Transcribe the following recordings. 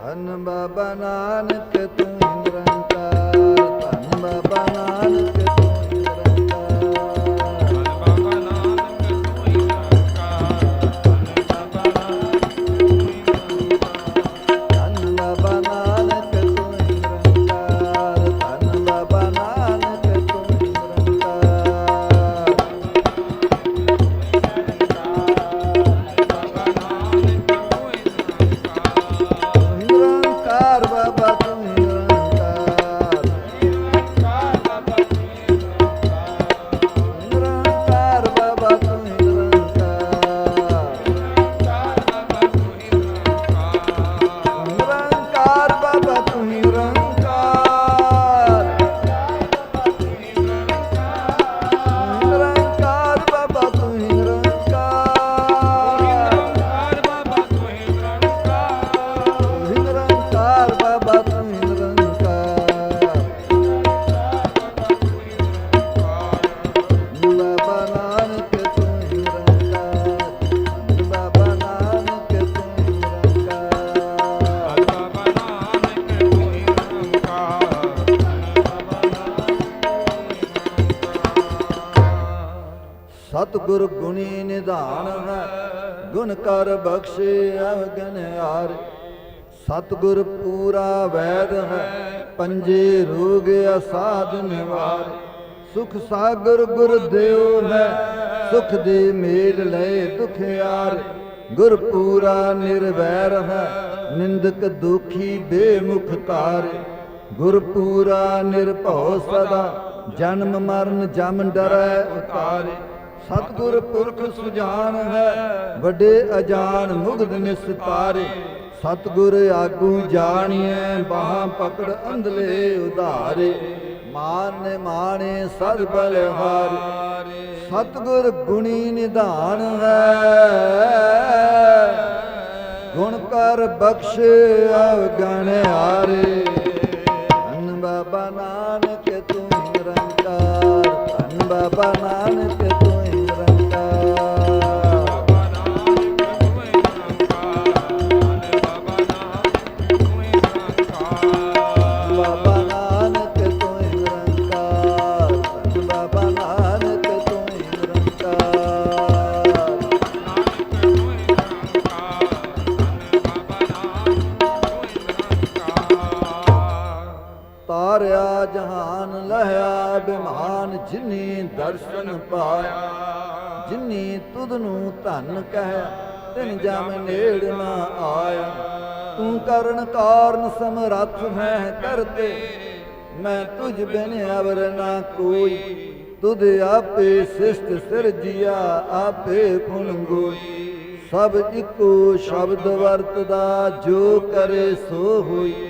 ਧੰਨ ਬਾਬਾ ਨਾਨਕ ਤੂੰ ਸਤਿਗੁਰ ਗੁਣੀ ਨਿਧਾਨ ਹੈ। ਗੁਣ ਕਰ ਬਖਸ਼ੇ ਅਵਗਨ ਹਾਰ। ਸਤਿਗੁਰ ਪੂਰਾ ਵੈਦ ਹੈ। ਪੰਜੇ ਰੋਗ ਅਸਾਧ ਨਿਵਾਰ। ਸੁਖ ਸਾਗਰ ਗੁਰ ਦੇਵ ਹੈ। ਸੁਖ ਦੇ ਮੇਲ ਲੈ ਦੁਖਿਆਰ ਗੁਰ ਪੂਰਾ ਨਿਰਵੈਰ ਹੈ। ਨਿੰਦਕ ਦੁਖੀ ਬੇਮੁਖ ਤਾਰ ਗੁਰ ਪੂਰਾ ਨਿਰਭਉ ਸਦਾ। ਜਨਮ ਮਰਨ ਜਮ ਡਰੈ ਉਤਾਰੇ। ਸਤਿਗੁਰ ਪੁਰਖ ਸੁਜਾਨ ਹੈ, ਵੱਡੇ ਅਜਾਨ ਮੁਗਧ ਨਿਸਤਾਰੇ ਸਤਿਗੁਰ ਆਗੂ ਜਾਣੀਐ, ਬਾਹਾਂ ਪਕੜ ਅੰਧਲੇ ਉਧਾਰੇ। ਮਾਨ ਮਾਣੇ ਸਦ ਬਲਹਾਰੇ। ਸਤਿਗੁਰ ਗੁਣੀ ਨਿਧਾਨ ਹੈ। ਗੁਣ ਕਰ ਬਖਸ਼ ਅਵਗਣ ਹਾਰੇ। ਧੰਨ ਬਾਬਾ ਨਾਨਕ, ਤੂੰ ਨਿਰੰਕਾਰ। ਧੰਨ ਬਾਬਾ ਨਾਨਕ ਤਾਰਿਆ ਜਹਾਨ ਲਹਿਆ, ਬਿਮਾਨ ਜਿਨੀ ਦਰਸ਼ਨ ਪਾਇਆ। ਜਿਨੀ ਤੁਧ ਨੂੰ ਧਨ ਕਹਿ ਤਿਨ ਜਮ ਨੇੜ ਨਾ ਆਇਆ। ਤੂੰ ਕਰਨ ਕਾਰਨ ਸਮਰੱਥ ਹੈ ਕਰਤੇ ਮੈਂ ਤੁਝ ਬਿਨ ਅਵਰ ਨਾ ਕੋਈ। ਤੁਧ ਆਪੇ ਸਿਸ਼ਟ ਸਿਰਜਿਆ, ਆਪੇ ਫੁਨਗੋਈ ਸਭ ਇੱਕੋ ਸ਼ਬਦ ਵਰਤਦਾ, ਜੋ ਕਰੇ ਸੋ ਹੋਈ।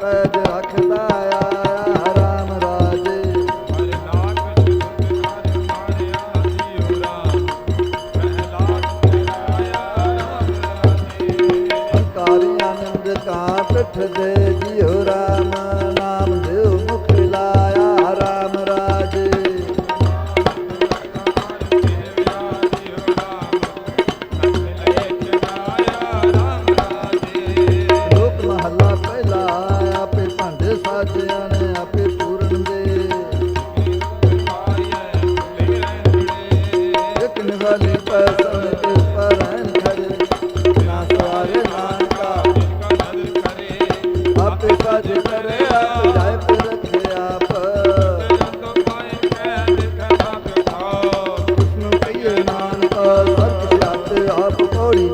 ਪੈਜ ਰੱਖਦਾ ਆ ਰਾਮ ਰਾਜੇ। ਹੰਕਾਰੀ ਆਨੰਦ ਕਾ ਪਿਠ ਦੇ ਜਿਉ। ਭਾਂਡੇ ਨੇ ਆਪੇ ਪੂਰਨ ਦੇ ਇੱਕ ਨਿਵਾਲੀ ਪੈਸਨ ਤੇ ਪਰਨ ਖੜੇ। ਨਾ ਸਵਾਰੇ ਨਾਨਕਾ, ਆਪੇ ਸਾਜ ਕਰੇ ਆਪ ਜਾਏ ਫਿਰ ਰੱਖੇ ਆਪ। ਨੂੰ ਕਹੀਏ, ਨਾਨਕਾ ਸਤ ਸਿਆਤੇ ਆਪ ਕੋੜੀ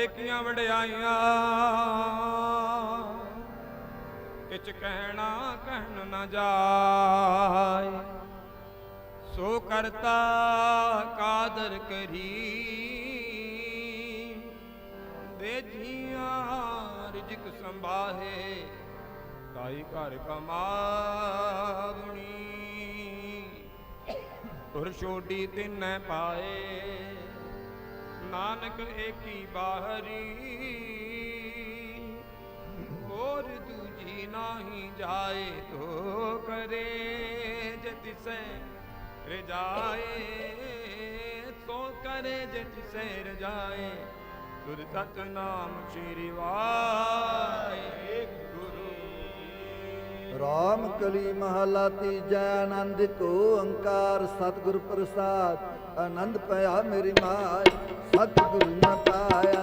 ਟੇਕੀਆਂ ਵਡਿਆਈਆਂ। ਕਿਛ ਕਹਿਣਾ ਕਹਿਣ ਨਾ ਜਾਏ। ਸੋ ਕਰਤਾ ਕਾਦਰ ਕਰੀ। ਦੇ ਜੀਆਂ ਰਿਜਕ ਸੰਭਾਹੇ ਤਾਈ ਘਰ ਕਮਾਵਣੀ ਤੁਰ ਛੋਡੀ ਤਿਨੈ ਪਾਏ। ਨਾਨਕ ਏਕੀ ਬਾਹਰੀ, ਹੋਰ ਦੂਜੀ ਨਾਹੀ ਜਾਏ ਤੋ ਕਰੇ ਜਤਿਸੈ ਰਜਾਏ, ਸੋ ਕਰੇ ਜਤਿਸੈ ਰਜਾਏ। ਸੁਰ ਸਤਨਾਮ ਸ੍ਰੀ ਵਾਹਿਗੁਰੂ। ਰਾਮ ਕਲੀ ਮਹਲਾ ਤੀਜਾ ਆਨੰਦ ਕੋ ਓੰਕਾਰ ਸਤਿਗੁਰ ਪ੍ਰਸਾਦ। ਆਨੰਦ ਪਿਆ ਮੇਰੀ ਮਾਈ ਸਤਿਗੁਰੂ ਨਾ ਪਾਇਆ।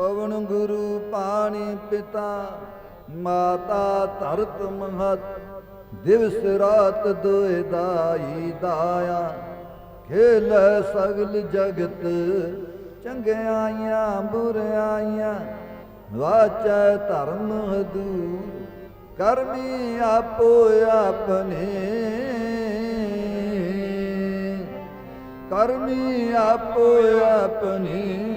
ਪਵਨ ਗੁਰੂ ਪਾਣੀ ਪਿਤਾ, ਮਾਤਾ ਧਰਤ ਮਹਤ, ਦਿਵਸ ਰਾਤ ਦੋਇ ਦਾਈ ਦਇਆ। ਖੇਲ ਸਗਲ ਜਗਤ, ਚੰਗਿਆਈਆਂ ਬੁਰਿਆਈਆਂ, ਵਾਚੈ ਧਰਮ ਹਦੂਰ ਕਰਮੀ ਆਪੋ ਆਪਣੇ। ਕਰਮੀ ਆਪੋ ਆਪਣੀ।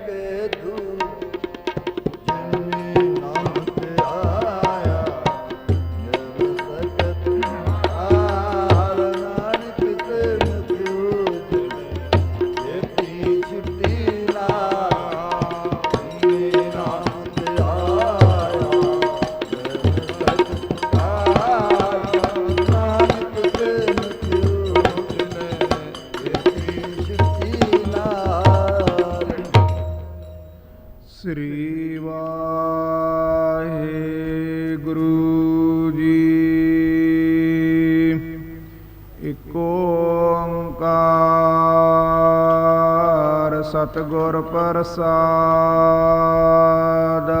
ਸਤਿਗੁਰ ਪ੍ਰਸਾਦ।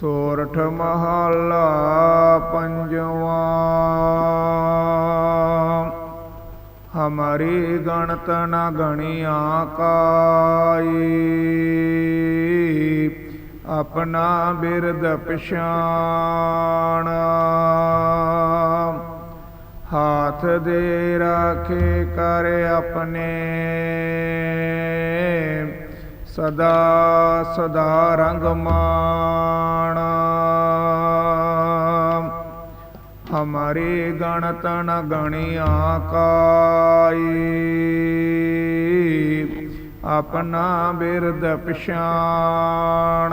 ਸੋਰਠ ਮਹਲਾ ਪੰਜਵਾ। ਹਮਾਰੀ ਗਣਤ ਨ ਗਣਿਆ ਕਾਈ। ਆਪਣਾ ਬਿਰਦ ਪਛਾਣ। ਹਾਥ ਦੇ ਰਾਖੇ ਕਰ ਆਪਣੇ ਸਦਾ ਸਦਾ ਰੰਗ ਮਾਣ ਹਮਾਰੀ ਗਣਤ ਨ ਗਣਿਆ ਕਾਈ ਆਪਣਾ ਬਿਰਦ ਪਛਾਣ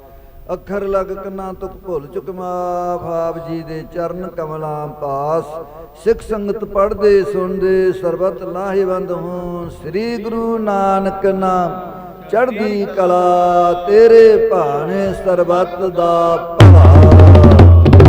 ਅੱਖਰ ਲਗ ਕੰਨਾ ਤੁਕ ਭੁੱਲ ਚੁਕ ਮਾਫ ਆਪ ਜੀ ਦੇ ਚਰਨ ਕਮਲਾਂ ਪਾਸ। ਸਿੱਖ ਸੰਗਤ ਪੜ੍ਹਦੇ, ਸੁਣਦੇ, ਸਰਬਤ ਲਾਹੇਵੰਦ ਹੋਂ ਸ੍ਰੀ ਗੁਰੂ ਨਾਨਕ ਨਾਮ ਚੜ੍ਹਦੀ ਕਲਾ, ਤੇਰੇ ਭਾਣੇ ਸਰਬਤ ਦਾ ਭਲਾ।